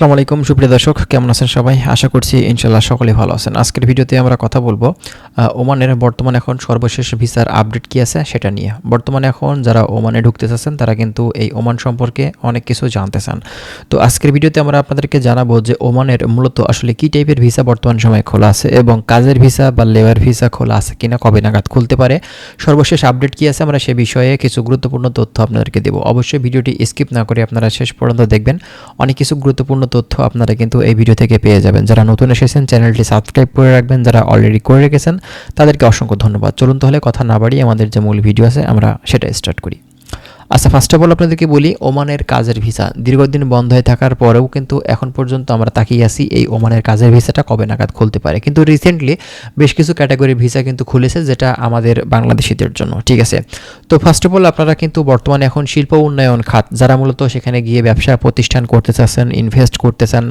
আসসালামু আলাইকুম, সুপ্রিয় দর্শক, কেমন আছেন সবাই? আশা করছি ইনশাল্লাহ সকলেই ভালো আছেন। আজকের ভিডিওতে আমরা কথা বলব ওমানের বর্তমানে এখন সর্বশেষ ভিসার আপডেট কি আছে সেটা নিয়ে। বর্তমানে এখন যারা ওমানে ঢুকতে চাচ্ছেন, তারা কিন্তু এই ওমান সম্পর্কে অনেক কিছু জানতে চান। তো আজকের ভিডিওতে আমরা আপনাদেরকে জানাব যে ওমানের মূলত আসলে কি টাইপের ভিসা বর্তমান সময়ে খোলা আছে এবং কাজের ভিসা বা লেবার ভিসা খোলা আছে কিনা, কবে নাগাদ খুলতে পারে, সর্বশেষ আপডেট কি আছে আমরা সে বিষয়ে কিছু গুরুত্বপূর্ণ তথ্য আপনাদেরকে দেবো। অবশ্যই ভিডিওটি স্কিপ না করে আপনারা শেষ পর্যন্ত দেখবেন। অনেক কিছু গুরুত্বপূর্ণ তথ্য আপনারা কিন্তু এই ভিডিও থেকে পেয়ে যাবেন। যারা নতুন এসেছেন, চ্যানেলটি সাবস্ক্রাইব করে রাখবেন। যারা অলরেডি করে রেখেছেন তাদেরকে অসংখ্য ধন্যবাদ। চলুন তাহলে কথা না বাড়িয়ে আমাদের যে মূল ভিডিও আছে, আমরা সেটা স্টার্ট করি। আচ্ছা ফার্স্ট অফ অল আপনাদেরকে বলি, ওমানের কাজের ভিসা। দীর্ঘদিন বন্ধ হয়ে থাকার পরেও কিন্তু এখন পর্যন্ত আমরা তাকিয়ে আছি এই ওমানের কাজের ভিসাটা কবে নাগাদ খুলতে পারে। কিন্তু রিসেন্টলি বেশ কিছু ক্যাটাগরির ভিসা কিন্তু খুলেছে, যেটা আমাদের বাংলাদেশিদের জন্য, ঠিক আছে? তো ফার্স্ট অফ অল আপনারা কিন্তু বর্তমানে এখন শিল্প উন্নয়ন খাত, যারা মূলত সেখানে গিয়ে ব্যবসা প্রতিষ্ঠান করতে চাচ্ছেন ইনভেস্ট করতে চান,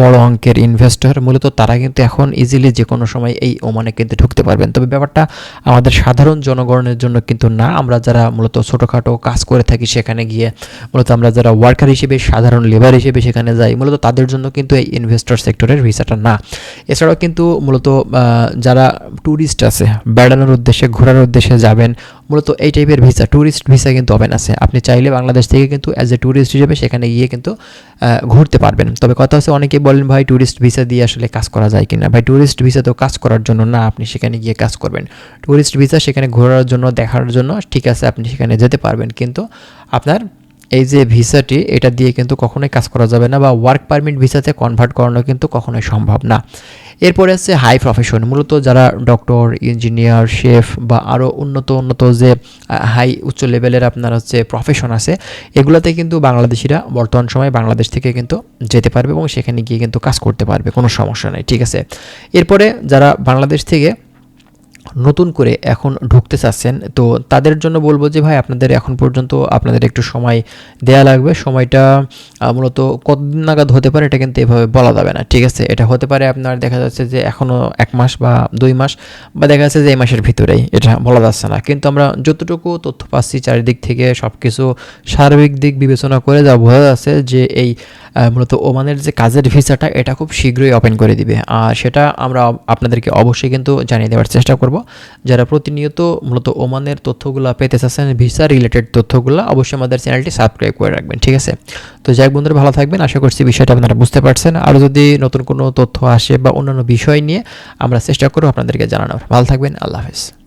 বড় অঙ্কের ইনভেস্টর মূলত তারা কিন্তু এখন ইজিলি যে কোনো সময় এই ওমানে কিন্তু ঢুকতে পারবেন। তবে ব্যাপারটা আমাদের সাধারণ জনগণের জন্য কিন্তু না, আমরা যারা মূলত ছোটোখাটো কাজ করে থাকি সেখানে গিয়ে। মূলত আমরা যারা ওয়ার্কার হিসেবে, সাধারণ লেবার হিসেবে সেখানে যাই, মূলত তাদের জন্য কিন্তু এই ইনভেস্টর সেক্টরের ভিসাটা না। এছাড়াও কিন্তু মূলত যারা ট্যুরিস্ট আছে, বেড়ানোর উদ্দেশ্যে, ঘোরার উদ্দেশ্যে যাবেন মূলত এই টাইপের ভিসা ট্যুরিস্ট ভিসা কিন্তু ওপেন আছে। আপনি চাইলে বাংলাদেশ থেকে কিন্তু অ্যাজ এ ট্যুরিস্ট হিসেবে সেখানে গিয়ে কিন্তু ঘুরতে পারবেন। তবে কথা হচ্ছে অনেকেই বলেন, ভাই ট্যুরিস্ট ভিসা দিয়ে আসলে কাজ করা যায় কিনা? ভাই ট্যুরিস্ট ভিসা তো কাজ করার জন্য না, আপনি সেখানে গিয়ে কাজ করবেন। ট্যুরিস্ট ভিসা সেখানে ঘোরার জন্য, দেখার জন্য ঠিক আছে, আপনি সেখানে যেতে পারবেন। কিন্তু আপনার এই যে ভিসাটি, এটা দিয়ে কিন্তু কখনোই কাজ করা যাবে না বা ওয়ার্ক পারমিট ভিসাতে কনভার্ট করানো কিন্তু কখনোই সম্ভব না। এরপরে আছে হাই প্রফেশন মূলত যারা ডক্টর ইঞ্জিনিয়ার শেফ বা আরও উন্নত উন্নত যে হাই উচ্চ লেভেলের আপনার হচ্ছে প্রফেশন আছে, এগুলোতে কিন্তু বাংলাদেশিরা বর্তমান সময়ে বাংলাদেশ থেকে কিন্তু যেতে পারবে এবং সেখানে গিয়ে কিন্তু কাজ করতে পারবে, কোনো সমস্যা নেই, ঠিক আছে? এরপরে যারা বাংলাদেশ থেকে নতুন করে এখন ঢুকতে চাচ্ছেন, তো তাদের জন্য বলব যে ভাই আপনাদের এখন পর্যন্ত আপনাদের একটু সময় দেয়া লাগবে। সময়টা মূলত কতদিন নাগাদ হতে পারে এটা কিন্তু এভাবে বলা যাবে না। ঠিক আছে, এটা হতে পারে আপনার দেখা যাচ্ছে যে এখনও এক মাস বা দুই মাস বা দেখা যাচ্ছে যে এই মাসের ভিতরেই, এটা বলা যাচ্ছে না। কিন্তু আমরা যতটুকু তথ্য পাচ্ছি চারিদিক থেকে সব কিছু সার্বিক দিক বিবেচনা করে যা বোঝা যাচ্ছে যে এই মূলত ওমানের যে কাজের ভিসাটা, এটা খুব শীঘ্রই ওপেন করে দিবে। আর সেটা আমরা আপনাদেরকে অবশ্যই কিন্তু জানিয়ে দেওয়ার চেষ্টা করব। যারা প্রতিনিয়ত মূলত ওমানের তথ্যগুলো পেতে চাচ্ছেন, ভিসা রিলেটেড তথ্যগুলো, অবশ্যই আমাদের চ্যানেলটি সাবস্ক্রাইব করে রাখবেন, ঠিক আছে? তো যাই বন্ধুরা, ভালো থাকবেন। আশা করছি বিষয়টা আপনারা বুঝতে পারছেন। আর যদি নতুন কোনো তথ্য আসে বা অন্যান্য বিষয় নিয়ে আমরা চেষ্টা করব আপনাদেরকে জানানোর। ভালো থাকবেন। আল্লাহ হাফেজ।